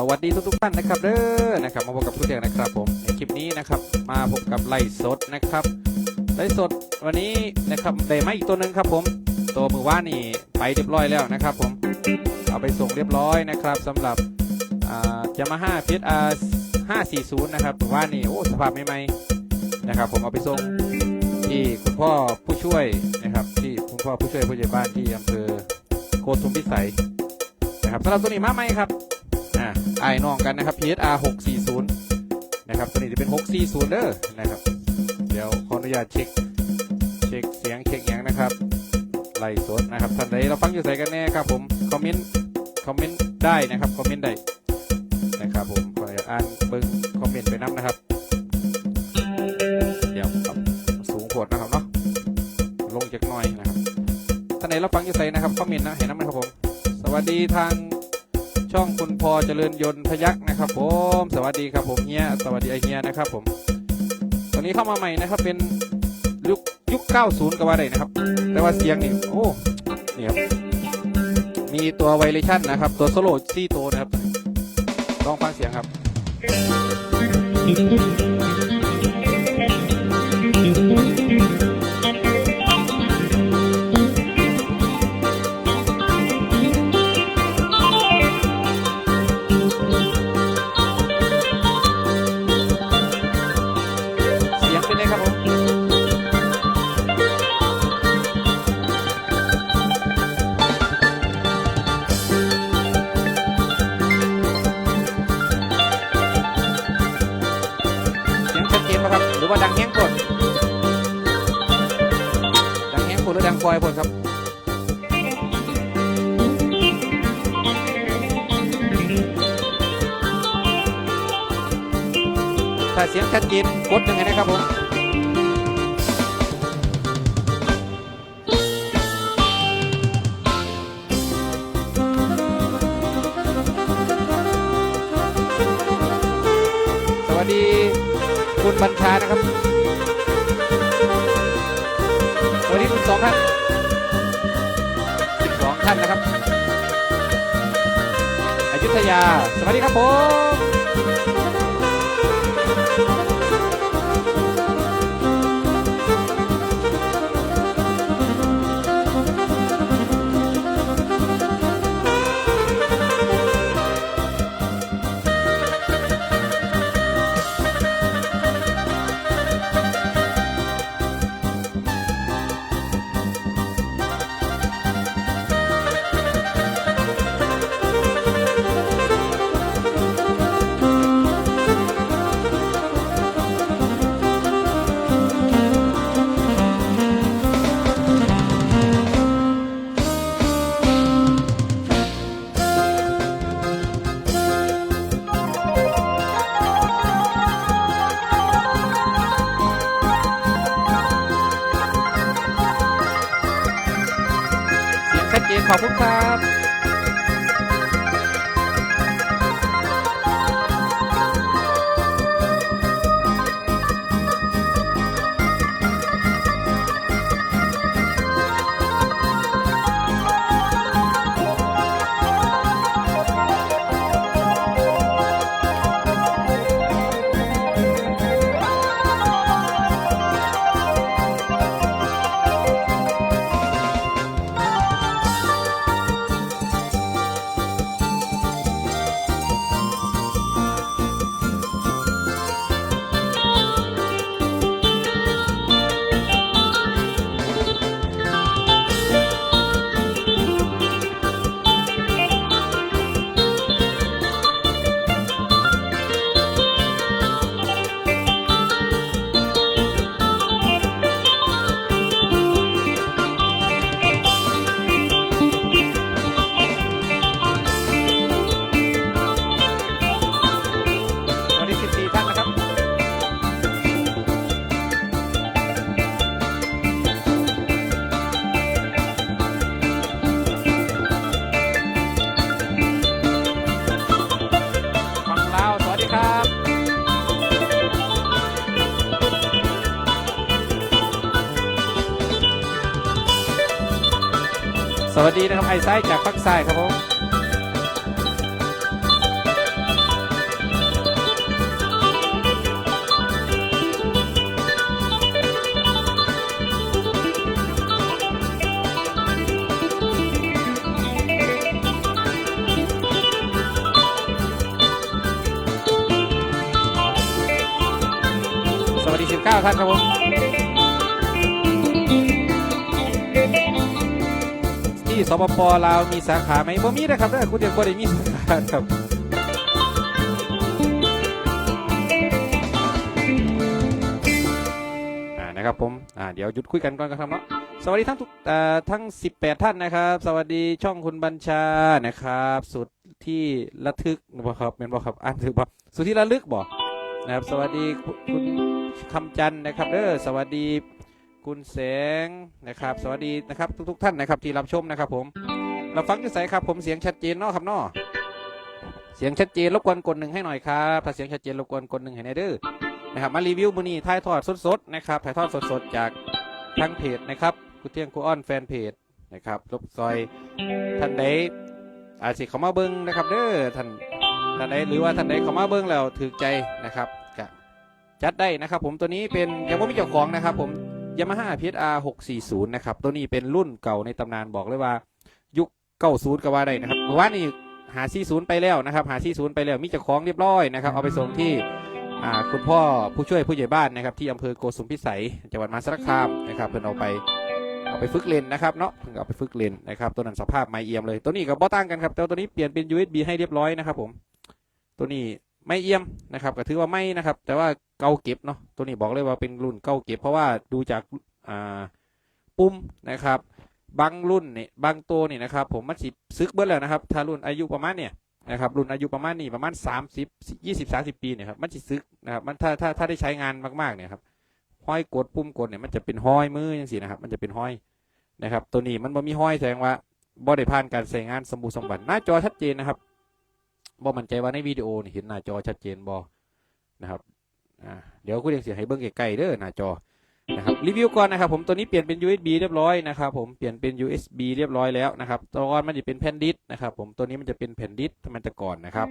สวัสดีทุกทุกๆท่านนะครับเด้อนะครับมาพบกับผู้เดียงนะครับผมในคลิปนี้นะครับมาพบกับไล่สดนะครับไล่สดวันนี้นะครับได้มาอีกตัวหนึ่งครับผมตัวมือว่านี่ไปเรียบร้อยแล้วนะครับผมเอาไปส่งเรียบร้อยนะครับสำหรับยามาฮ่าพีเอสอาร์ห้าสี่ศูนย์นะครับมือว่านี่โอ้สภาพใหม่ๆนะครับผมเอาไปส่งที่คุณพ่อผู้ช่วยนะครับที่คุณพ่อผู้ช่วยผู้ใหญ่บ้านที่อำเภอโกสุมพิสัยนะครับสำหรับตัวนี้มาใหม่ครับ ไอ้น้องกันนะครับ PSR 640 นะครับตัวนี้จะเป็น 640 เด้อนะครับ เดี๋ยวขออนุญาตเช็ค เช็คเสียงเช็คอย่างนะครับ ไล่สดนะครับท่านใดเราฟังอยู่ใส่กันแน่ครับผมคอมเมนต์คอมเมนต์ได้นะครับคอมเมนต์ได้นะครับผมขออนุญาตอ่านเบิ้งคอมเมนต์ไปน้ำนะครับ เดี๋ยวครับสูงโพดนะครับเนาะลงจากน้อยนะครับท่านไหนเราฟังอยู่ใส่นะครับคอมเมนต์นะเห็นน้ำนะครับผมสวัสดีทาง ช่องคุณพอเจริญยนต์พยักนะครับผมสวัสดีครับผมเฮียสวัสดีไอเฮียนะครับผมตอนนี้เข้ามาใหม่นะครับเป็นยุคยุค 90 กับว่าไรนะครับ แต่ว่าเสียงนี่โอ้นี่ครับมีตัวไวเลชั่นนะครับ ตัวโซโล่ซี่โตนะครับลองฟังเสียงครับ ยา สวัสดีครับผม ดีนะครับไอซ้ายจากพักไซ้าครับผมสวัสดี19ท่านครับผม สปปลาวมีสาขาไหมบ่มีนะครับเด้อคุณเดียวบ่ได้มีสาขาครับอ่านะครับผมอ่าเดี๋ยวหยุดคุยกันก่อนครับเนาะสวัสดีทั้งทุกอ่าทั้ง 18 ท่านนะครับ สวัสดีช่องคุณบัญชานะครับ สุดที่ระทึกบ่ครับเป็นบ่ครับอ่านถือบ่สุดที่ระลึกบ่นะครับ สวัสดีคุณคำจันนะครับเด้อสวัสดี คุณแสงนะครับ สวัสดีนะครับทุกๆท่านนะครับที่รับชมนะครับผมเราฟังจะใสครับผมเสียงชัดเจนเนาะครับเนาะเสียงชัดเจนรบกวนกดหนึ่งให้หน่อยครับถ้าเสียงชัดเจนรบกวนกดหนึ่งให้ในอยเด้อนะครับมารีวิวมือนี้ถ่ายทอดสดๆนะครับถ่ายทอดสดๆจากทางเพจนะครับกูเที่ยงกูอ้อนแฟนเพจนะครับลบซอยท่านใดอาจสิเขามาเบิ้งนะครับเด้อท่านท่านใดหรือว่าท่านใดเขามาเบิ้งแล้วถือใจนะครับก็จัดได้นะครับ ผมตัวนี้เป็นยังไม่มีเจ้าของนะครับ ผม ยามาฮ่าพีเออาหกสี่ศูนย์นะครับ ตัวนี้เป็นรุ่นเก่าในตำนานบอกเลยว่า ยุคเก้าศูนย์ก็ว่าได้นะครับเมื่อวานนี้หาสี่ศูนย์ไปแล้วนะครับ หาสี่ศูนย์ไปแล้ว มีเจ้าของเรียบร้อยนะครับ เอาไปส่งที่คุณพ่อผู้ช่วยผู้ใหญ่บ้านนะครับ ที่อำเภอโกสุมพิสัยจังหวัดมหาสารคามนะครับเพิ่อนเอาไปเอาไปฝึกเล่นนะครับเนาะเพิ่นเอาไปฝึกเล่นนะครับตัวนั้นสภาพไม่เอี่ยมเลย ตัวนี้กับบ่ต่างกันครับแต่ตัวนี้เปลี่ยนเป็น USB ให้เรียบร้อยนะครับผม ตัวนี้ ไม่เอี่ยมนะครับก็ถือว่าไม่นะครับ แต่ว่าเก่าเก็บเนาะตัวนี้บอกเลยว่าเป็นรุ่นเก่าเก็บ เพราะว่าดูจากอ่าปุ่มนะครับบางรุ่นนี่บางตัวนี่นะครับ ผมมันสิซึกเบิดแล้วนะครับ ถ้ารุ่นอายุประมาณเนี่ยนะครับรุ่นอายุประมาณนี้ประมาณ 30 20 30 ปีเนี่ยครับมันจะซึกนะครับมันถ้าถ้าถ้าได้ใช้งานมากๆเนี่ยครับห้อยกดปุ่มกดเนี่ยมันจะเป็นห้อยมืออย่างสีนะครับ มันจะเป็นห้อยนะครับ ตัวนี้มันบ่มีห้อยแสดงว่าบ่ได้ผ่านการใช้งานสมบูรณ์สมบัติหน้าจอชัดเจนนะครับ บ่มั่นใจว่าในวิดีโอเห็นหน้าจอชัดเจนบ่นะครับเดี๋ยวคุณเรียงเสียงให้เบิ้งใกล้ๆเด้อหน้าจอนะครับรีวิวก่อนนะครับผมตัวนี้เปลี่ยนเป็น USB เรียบร้อยนะครับผมเปลี่ยนเป็น USB เรียบร้อยแล้วนะครับตัวก่อนมันจะเป็นแผ่นดิสก์นะครับผมตัวนี้มันจะเป็นแผ่นดิสก์ทำไมแต่ก่อนนะครับ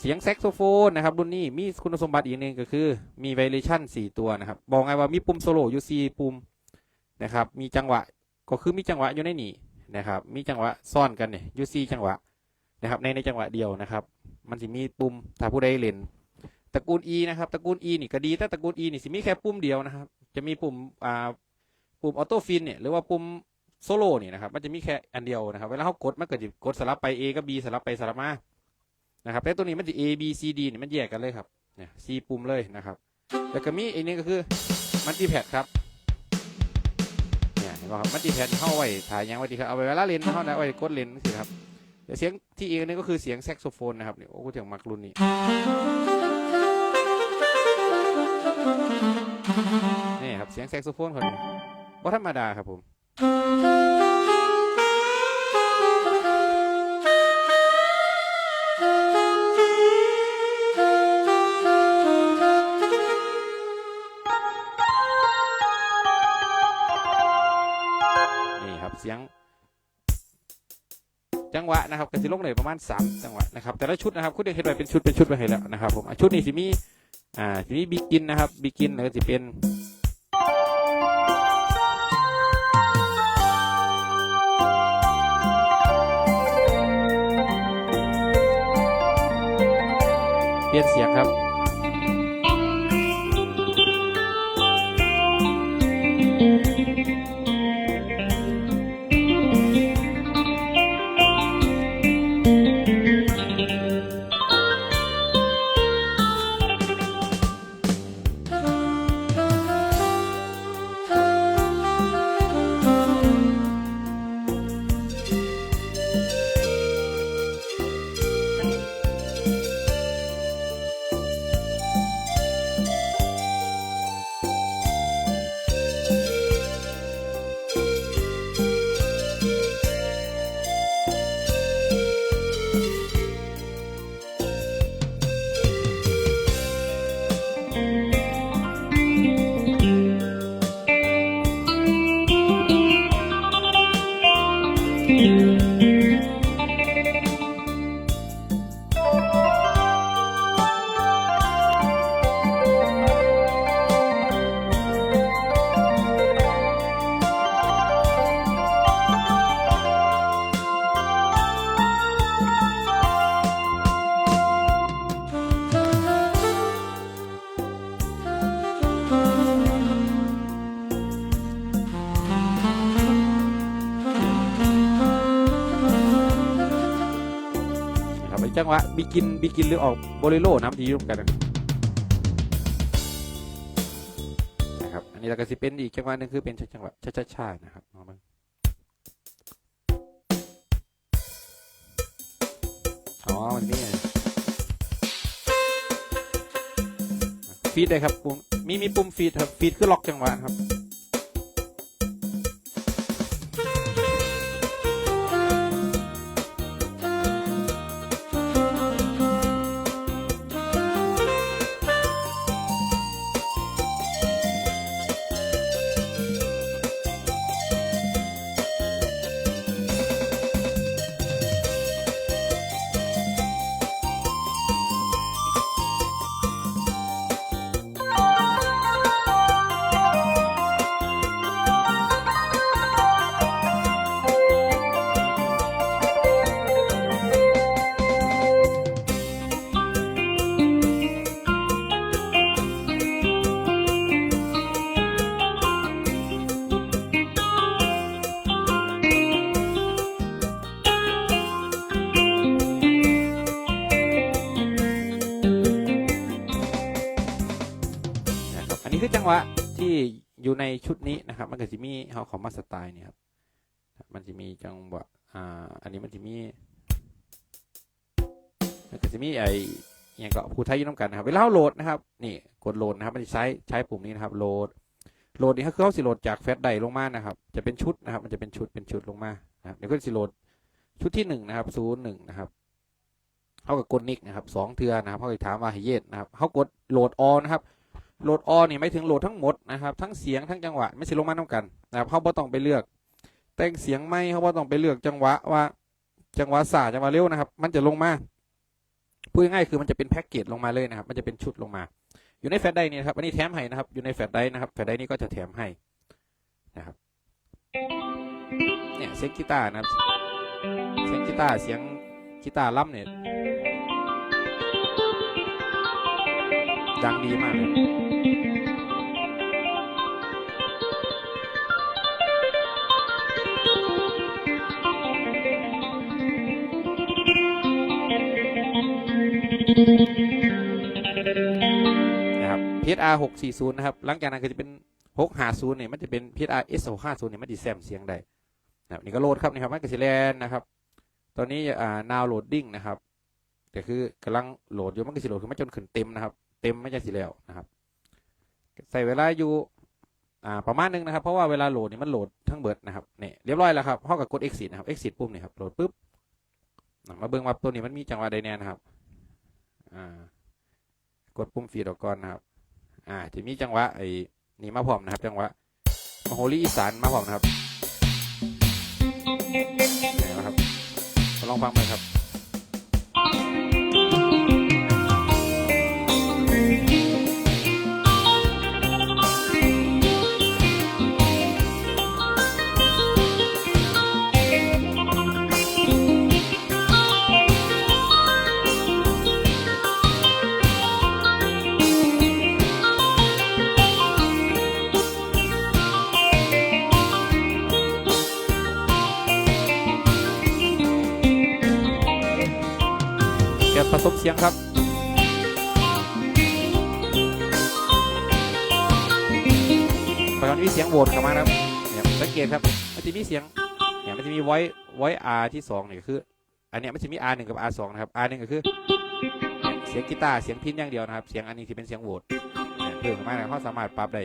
เสียงแซกโซโฟนนะครับรุ่นนี้มีคุณสมบัติอีกหนึ่งก็คือมีไวเลชั่น4 ตัวนะครับบอกไงว่ามีปุ่มโซโล่อยู่4ปุ่มนะครับมีจังหวะก็คือมีจังหวะอยู่ในนี่นะครับมีจังหวะซ่อนกันเนี่ยอยู่4จังหวะ นะครับในในจังหวะเดียวนะครับ มันจะมีปุ่มถ้าผู้ใดเล่นตระกูล E นะครับตระกูล E นี่ก็ดีแต่ตระกูล E นี่สิมีแค่ปุ่มเดียวนะครับ จะมีปุ่มอ่าปุ่มออโต้ฟินเนี่ยหรือว่าปุ่มโซโล่เนี่ยนะครับ มันจะมีแค่อันเดียวนะครับ เวลาเขากดมันก็จะกดสลับไป A กับ B สลับไปสลับมานะครับแต่ตัวนี้มันจะ A B C D นี่มันแยกกันเลยครับเนี่ย C ปุ่มเลยนะครับแล้วก็มีอีกนึงก็คือมันติแพดครับเนี่ยเห็นป่ะครับมันติแพดเข้าไว้ถ่ายยังไว้ดีครับเอาไว้เวลาเล่นเข้าไว้กดเล่นสิครับ เดี๋ยวเสียงที่เองนี่ก็คือเสียงแซกโซโฟนนะครับเนี่ยโอ้โหเสียงมักรุ่นนี้นี่ครับเสียงแซกโซโฟนคนนี้ว่าธรรมดาครับผม กระสิลงเลยประมาณ3จังหวะนะครับแต่ละชุดนะครับคุณเด็กเห็นไวเป็นชุดเป็นชุดไปให้แล้วนะครับผมชุดนี้สิมีอ่าสิมีบิกินนะครับบิกินแล้วก็สิเป็นเปลี่ยนเสียงครับ บิกินบิกินหรือออกโบเลโรนะครับที่อยุ่งกันนะครับอันนี้เราก็สิเป็นอีกจังหวะหนึงคือเป็นจังหวะช้าๆๆนะครับเอามาอ๋อมันนี่ฟีดได้ครับปุ่มมีมีปุ่มฟีดครับฟีดคือล็อกจังหวะครับ ชุดนี้นะครับ มันก็จะมีเฮาของมาสไตล์เนี่ยครับ มันจะมีจังหวะอ่าอันนี้มันจะมีมันก็จะมีไออย่างก็ผู้ไทยยุ่น้ำกันนะครับเวลาโหลดนะครับนี่กดโหลดนะครับมันจะใช้ใช้ปุ่มนี้นะครับโหลดโหลดนี่คือเขาสิโหลดจากแฟลชไดลงมานะครับ จะเป็นชุดนะครับ มันจะเป็นชุดเป็นชุดลงมานะครับเดี๋ยวก็สิโหลดชุดที่หนึ่งนะครับศูนย์หนึ่งนะครับเขากับกดนิกนะครับสองเทือนะครับเขาก็ถามว่าให้เย็ดนะครับเขากดโหลดออนะครับ โหลดออนี่ไม่ถึงโหลดทั้งหมดนะครับทั้งเสียงทั้งจังหวะไม่ใช่ลงมาต้องกันนะครับเขาบ่ต้องไปเลือก แต่งเสียงไม่เขาบ่ต้องไปเลือกจังหวะว่าจังหวะสาจังหวะเร็วนะครับ มันจะลงมาพูดง่ายคือมันจะเป็นแพ็กเกจลงมาเลยนะครับ มันจะเป็นชุดลงมา อยู่ในแฟลชไดร์นี่นะครับอันนี้แถมให้นะครับ อยู่ในแฟลชไดร์นะครับแฟลชไดร์นี่ก็จะแถมให้นะครับเนี่ยเสียงกีตาร์นะครับ เสียงกีตาร์เสียงกีตาร์ล่ำเนี่ยดังดีมากเลย นะครับ PSR 640 นะครับ หลังจากนั้นก็จะเป็น 650เนี่ยมันจะเป็น PSR S 650เนี่ยมันดีแซมเสียงได้นะครับนี่ก็โหลดครับนี่ครับมันก็สิแลนนะครับ ตอนนี้อ่า now loading นะครับแต่คือกำลังโหลดอยู่มันก็สิโหลดขึ้นมาจนขึ้นเต็มนะครับ เต็มไม่ใช่สิแล้วนะครับ ใส่เวลาอยู่อ่าประมาณนึงนะครับ เพราะว่าเวลาโหลดนี่มันโหลดทั้งเบิดนะครับเนี่ยเรียบร้อยแล้วครับเท่ากับกด exit นะครับ exit ปุ่มนี่ยครับโหลดปุ๊บอะมาเบิ่งว่าตัวนี้มันมีจังหวะใดแน่นะครับ กดปุ่มฟีดออกก่อนนะครับ อ่าจะมีจังหวะไอ้นี่มาพร้อมนะครับ จังหวะมโหรีอีสานมาพร้อมนะครับนวะครับมาลองฟังไปครับ ผสมเสียงครับตอนนี้เสียงโหวตเข้ามาครับเนี่ยสังเกตครับมันจะมีเสียงเนี่ยมันจะมี voice voice R ที่สองเนี่ยคือ อันเนี้ยมันจะมี R หนึ่งกับ R สองนะครับ R หนึ่งก็คือ เสียงกีตาร์เสียงพินอย่างเดียวนะครับ เสียงอันนี้ที่เป็นเสียงโหวตเนี่ยเพิ่มเข้ามาเนี่ยเขาสามารถปรับได้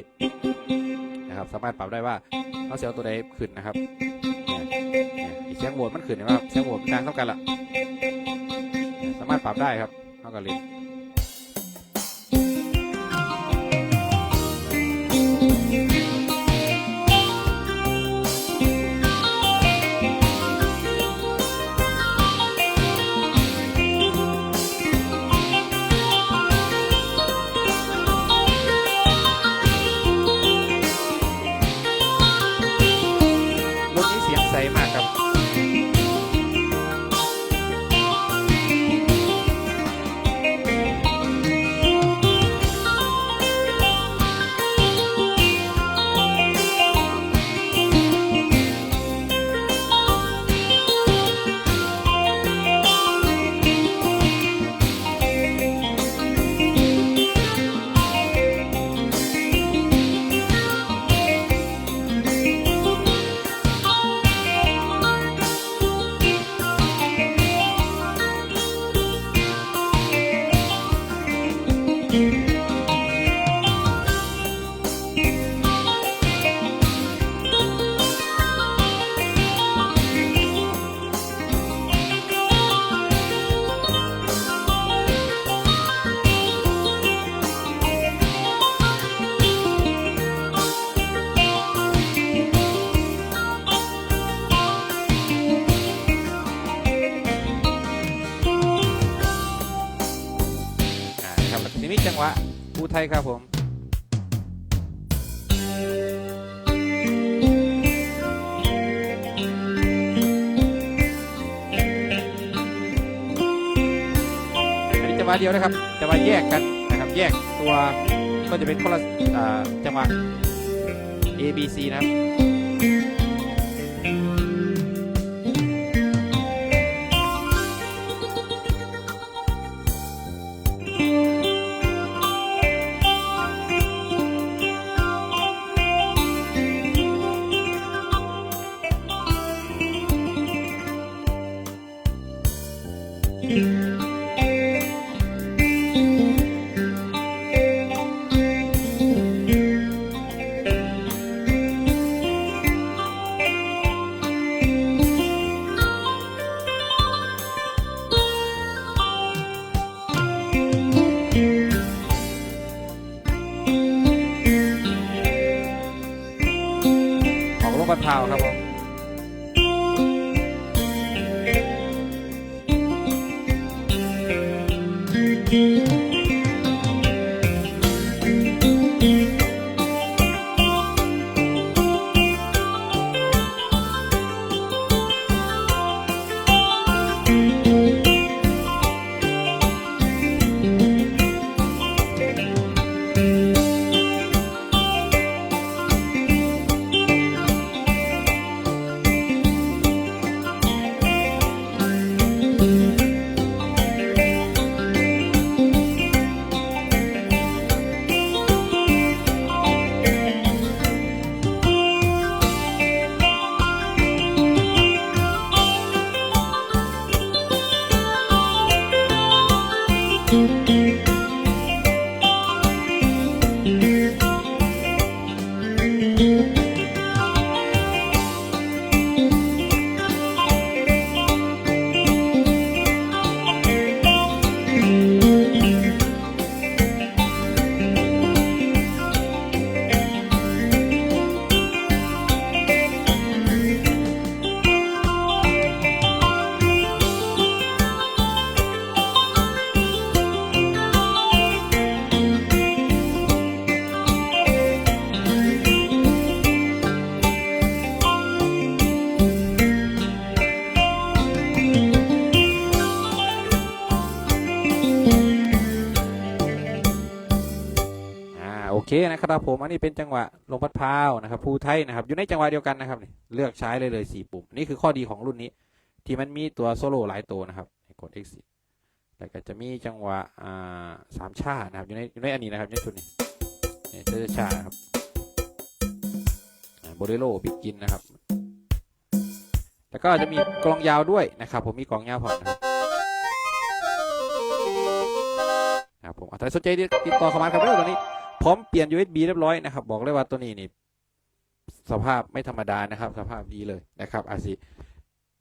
นะครับสามารถปรับได้ว่าเขาเสียงตัวใดขึ้นนะครับเนี่ยเนี่ยอีกเสียงโหวตมันขึ้นนไหมครับเสียงโหวตมันดังเท่ากันละามารถปรับได้ครับเท่ากับลิง จังหวะภูไทยครับผมอันนี้จังหวะเดียวนะครับจังหวะแยกกันนะครับแยกตัวก็จะเป็นคนละจังหวะ A B C นะครับ อ อ่าโอเคนะครับผมอันนี้เป็นจังหวะลงพัดพร้าวนะครับภูไทยนะครับ อยู่ในจังหวะเดียวกันนะครับเลือกใช้เลยเลยสี่ปุ่ม นี่คือข้อดีของรุ่นนี้ ที่มันมีตัวโซโล่หลายตัวนะครับกด exit แล้วก็จะมีจังหวะอ่าสามชาตินะครับอยู่ในอยู่ในอันนี้นะครับในชุดนี้เนี่ยเจชาครับโบเรโลบิกินนะครับ แล้วก็จะมีกลองยาวด้วยนะครับ ผมมีกลองยาวพร้อมนะครับครับผมอะถ้าสนใจติดต่อเข้ามาครับเรื่องตัวนี้ ร้อมเปลี่ยน USB เรียบร้อยนะครับ บอกเลยว่าตัวนี้นี่สภาพไม่ธรรมดานะครับ สภาพดีเลยนะครับอาจสิ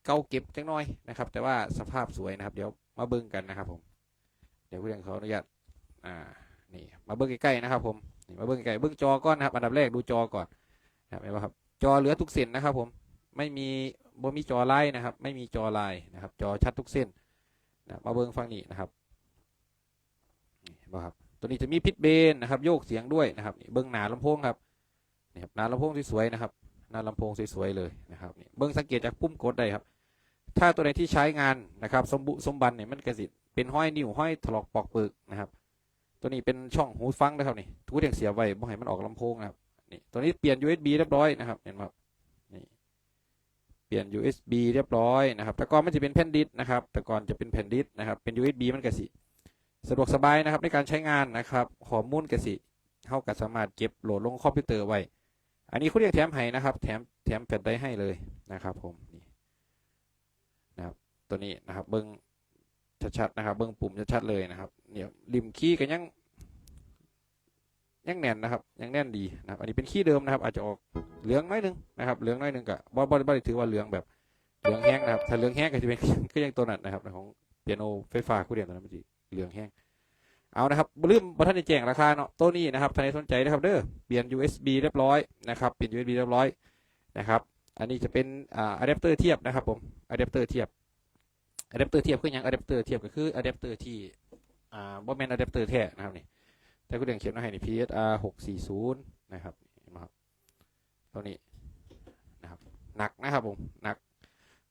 เก่าเก็บจังน้อยนะครับ แต่ว่าสภาพสวยนะครับ เดี๋ยวมาเบิ้งกันนะครับผม เดี๋ยวผู้เรียนเขาอนุญาตอ่านี่มาเบิ้งใกล้ๆนะครับ ผมนี่มาเบิ้งใกล้เบิ้งจอก่อนนะครับอันดับแรกดูจอก่อนนะครับเห็นไหมครับ จอเหลือทุกเส้นนะครับ ผมไม่มีบ่มีจอไลน์นะครับ ไม่มีจอไลน์นะครับ จอชัดทุกเส้นนะมาเบิ้งฟังนี่นะครับนี่เห็นไหมครับ ตัวนี้จะมีพิทเบนนะครับโยกเสียงด้วยนะครับเบิ้องหนาลำโพงครับนี่ครับหนาลำโพงสวยๆนะครับหนาลำโพงสวยๆเลยนะครับนี่เบิ้องสังเกตจากปุ่มกดได้ครับ ถ้าตัวไหนที่ใช้งานนะครับ สมบุสมบันเนี่ยมันกระสิเป็นห้อยนิ้วห้อยถลอกปอกเปลือกนะครับ ตัวนี้เป็นช่องหูฟังนะครับนี่ทุกอย่างเสียไว้บ่ให้มันออกลำโพงนะครับนี่ตัวนี้เปลี่ยน USB เรียบร้อยนะครับเห็นไหมครับนี่เปลี่ยน USB เรียบร้อยนะครับ แต่ก่อนมันจะเป็นแผ่นดิสก์นะครับ แต่ก่อนจะเป็นแผ่นดิสก์นะครับ เป็น USB มันกระสิ สะดวกสบายนะครับในการใช้งานนะครับข้อมูลกสิเท่ากับสามารถเก็บโหลดลงคอมพิวเตอร์ไว้ อันนี้เขาเรียกแถมให้นะครับ แถมแถมแผ่นได้ให้เลยนะครับ ผมนี่นะครับตัวนี้นะครับ เบิ้งชัดๆนะครับ เบิ้งปุ่มชัดๆเลยนะครับเนี่ยริมคีย์กันยังยังแน่นนะครับยังแน่นดีนะครับ อันนี้เป็นคีย์เดิมนะครับ อาจจะออกเหลืองน้อยหนึงนะครับเหลืองน้อยหนึงกับบอบอบได้ถือว่าเหลืองแบบเหลืองแห้งนะครับถ้าเหลืองแห้งก็จะเป็นก็ยังตัวนั้นนะครับของเปียโนไฟฟ้าคู่เดียวตัวนั้นมันจะ เหลืองแห้งเอานะครับลืมบัทันแจ้งราคาเนาะตัวนี้นะครับท่านสนใจนะครับเด้อเปลี่ยน USB เรียบร้อยนะครับเปลี่ยน USB เรียบร้อยนะครับ อันนี้จะเป็นอ่าอะแดปเตอร์เทียบนะครับผมอะแดปเตอร์เทียบอะแดปเตอร์เทียบคือหยังอะแดปเตอร์เทียบก็คืออะแดปเตอร์ที่อ่าบ่แม่นอะแดปเตอร์แท้นะครับนี่แต่คุณเด่งเขียนมาให้นี่ PSR 640นะครับเห็นไหมครับตัวนี้นะครับหนักนะครับผมหนัก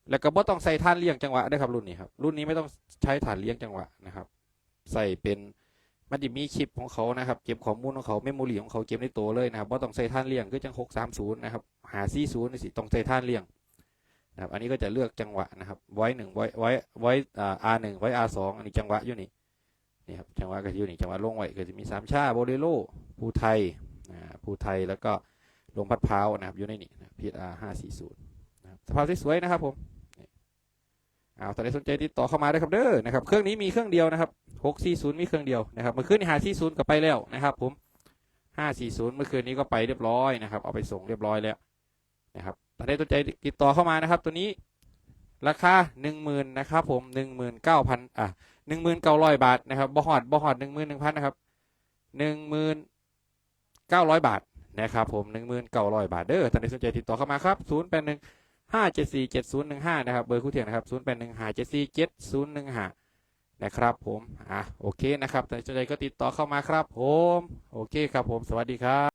แล้วก็บ่ต้องใส่ฐานเลี้ยงจังหวะด้ครับรุ่นนี้ครับรุ่นนี้ไม่ต้องใช้ฐานเลี้ยงจังหวะนะครับ ใส่เป็นมันจะมีชิปของเขานะครับ เก็บข้อมูลของเขาเมมโมรีของเขาเก็บในตัวเลยนะครับบ่ต้องใส่ฐานเลี้ยงคือจัง630นะครับหา40นี่สิต้องใส่ฐานเลี้ยงนะครับอันนี้ก็จะเลือกจังหวะนะครับ ไว้หนึ่งไว้ไว้ไว้อ่า R หนึ่งไว้ R สองอันนี้จังหวะอยู่นี่นี่ครับจังหวะก็อยู่นี่จังหวะลงไว้ก็จะมีสามชาโบเลโรภูไทยอ่าภูไทยแล้วก็ลงพัดพร้านะครับอยู่ในนี่นะพีอาร์ห้าสี่ศูนย์นะครับสภาพสวยๆนะครับผมเอาถ้าใครสนใจติดต่อเข้ามาได้ครับเด้อนะครับ เครื่องนี้มีเครื่องเดียวนะครับ 640มีเครื่องเดียวนะครับเมื่อคืนนี้540ก็ไปแล้วนะครับ ผม540เมื่อคืนนี้ก็ไปเรียบร้อยนะครับ เอาไปส่งเรียบร้อยแล้วนะครับถ้าใครสนใจติดต่อเข้ามานะครับ ตัวนี้ราคา10,000นนะครับ ผม19,000อะ19,000บาทนะครับบ่ฮอดบ่ฮอด11,000นหนึ่งพันนะครับ19,000บาทนะครับผม19,000บาทเด้อถ้าใครสนใจติดต่อเข้ามาครับ081ห้าเจ็ดสี่เจ็ดศูนย์หนึ่งห้านะครับเบอร์คู่เทียงนะครับศูนย์แปดหนึ่งห้าเจ็ดสี่เจ็ดศูนย์หนึ่งห้า นะครับผมอะโอเคนะครับแต่สนใจก็ติดต่อเข้ามาครับผม โอเคครับผมสวัสดีครับ